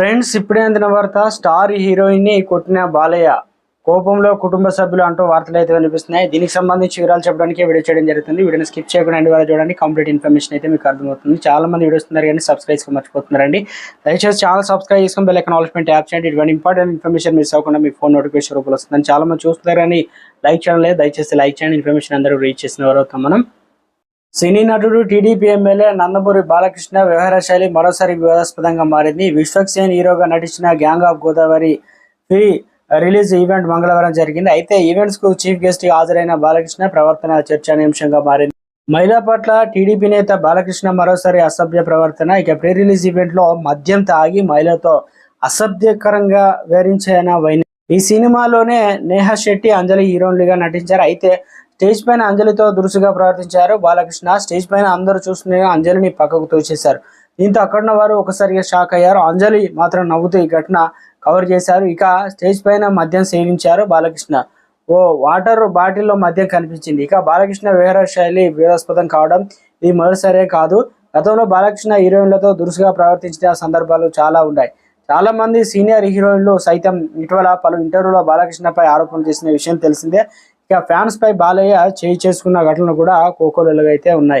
Friends ఇప్పుడే అందిన వార్త స్టార్ హీరోయిన్ని కొట్టిన బాలయ్య. కోపంలో కుటుంబ సభ్యులు అంటూ వార్తలు అయితే కనిపిస్తున్నాయి దీనికి సంబంధించి వివరాలు చెప్పడానికి వీడియో చేయడం జరుగుతుంది. వీడియోని స్కిప్ చేయకుండా అండి వాళ్ళు చూడండి. కంప్లీట్ ఇన్ఫర్మేషన్ అయితే మీకు అర్థమవుతుంది. చాలా మంది వీడియోస్ ఉన్నారు కానీ సబ్స్క్రైబ్ మర్చిపోతున్నారండి. దయచేసి ఛానల్ సబ్స్క్రైబ్ చేసుకుని బెల్ ఐకాన్ ఆల్స్ ట్యాప్ చేయండి. ఇటువంటి ఇంపార్టెంట్ ఇన్ఫర్మేషన్ మిస్ అవ్వకుండా మీ ఫోన్ నోటిఫికేషన్ రూపంలో వస్తుందని చాలా మంది చూస్తున్నారు కానీ లైక్ చేయడం లేదు. దయచేసి లైక్ చేయండి. ఇన్ఫర్మేషన్ అందరూ రీచ్ చేసిన వారు అవుతాం మనం. సినీ నటుడు టీడీపీ ఎమ్మెల్యే నందమూరి బాలకృష్ణ వ్యవహార శైలి మరోసారి వివాదాస్పదంగా మారింది. విశ్వక్సేన్ హీరోగా నటించిన gang of Godavari pre release event మంగళవారం జరిగింది. అయితే ఈవెంట్స్కు చీఫ్ గెస్ట్ హాజరైన బాలకృష్ణ ప్రవర్తన చర్చానీయాంశంగా మారింది. మహిళా పట్ల టీడీపీ నేత బాలకృష్ణ మరోసారి అసభ్య ప్రవర్తన. ఇక ప్రీ రిలీజ్ ఈవెంట్లో మద్యం తాగి మహిళతో అసభ్యకరంగా వివరించిన వైన. ఈ సినిమాలోనే నేహా శెట్టి అంజలి హీరోయిన్లుగా నటించారు. అయితే స్టేజ్ పైన అంజలితో దురుసుగా ప్రవర్తించారు బాలకృష్ణ. స్టేజ్ పైన అందరూ చూస్తుండగా అంజలిని పక్కకు తోచేశారు దీంతో అక్కడున్న వారు ఒకసారిగా షాక్ అయ్యారు. అంజలి మాత్రం నవ్వుతూ ఈ ఘటన కవర్ చేశారు. ఇక స్టేజ్ పైన మద్యం సేవించారు బాలకృష్ణ. ఓ వాటర్ బాటిల్లో మద్యం కనిపించింది. ఇక బాలకృష్ణ వ్యవహార శైలి వివాదాస్పదం కావడం ఇది మొదటిసారే కాదు. గతంలో బాలకృష్ణ హీరోయిన్లతో దురుసుగా ప్రవర్తించిన సందర్భాలు చాలా ఉన్నాయి. చాలా మంది సీనియర్ హీరోయిన్లు సైతం ఇటీవల పలు ఇంటర్వ్యూలో బాలకృష్ణపై ఆరోపణలు చేసిన విషయం తెలిసిందే. ఇక ఫ్యాన్స్ పై బాలయ్య చేయి చేసుకున్న ఘటనలు కూడా కోకోలుగా అయితే ఉన్నాయి.